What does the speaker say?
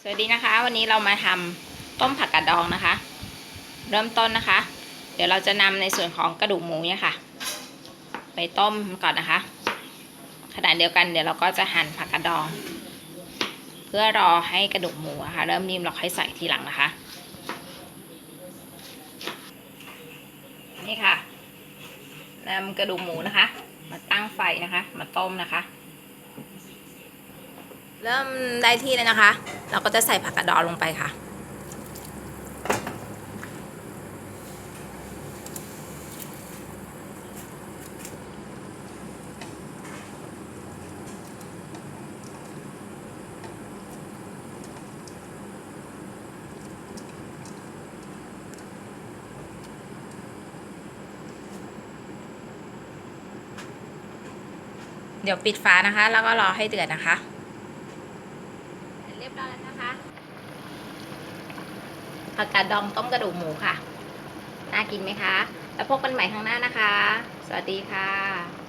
สวัสดีนะคะ วันนี้เรามาทำต้มผักกาดดองนะคะ เริ่มต้นนะคะ เดี๋ยวเราจะนำในส่วนของกระดูกหมูเนี่ยค่ะ ไปต้มก่อนนะคะขณะเดียวกันเดี๋ยวเราก็จะหั่นผักกาดดอง เพื่อรอให้กระดูกหมูะค่ะเริ่มนิ่มเราค่อยใส่ทีหลังนะคะ นี่ค่ะนำกระดูกหมูนะคะ มาตั้งไฟนะคะ มาต้มนะคะ เริ่มได้ที่แล้วนะคะ เราก็จะใส่ผักกาดดองลงไปค่ะ เดี๋ยวปิดฝานะคะ แล้วก็รอให้เดือดนะคะ รียบร้อยแล้วนะคะผักกาดดองต้มกระดูกหมูค่ะ น่ากินไหมคะ แล้วพบกันใหม่ข้างหน้านะคะ สวัสดีค่ะ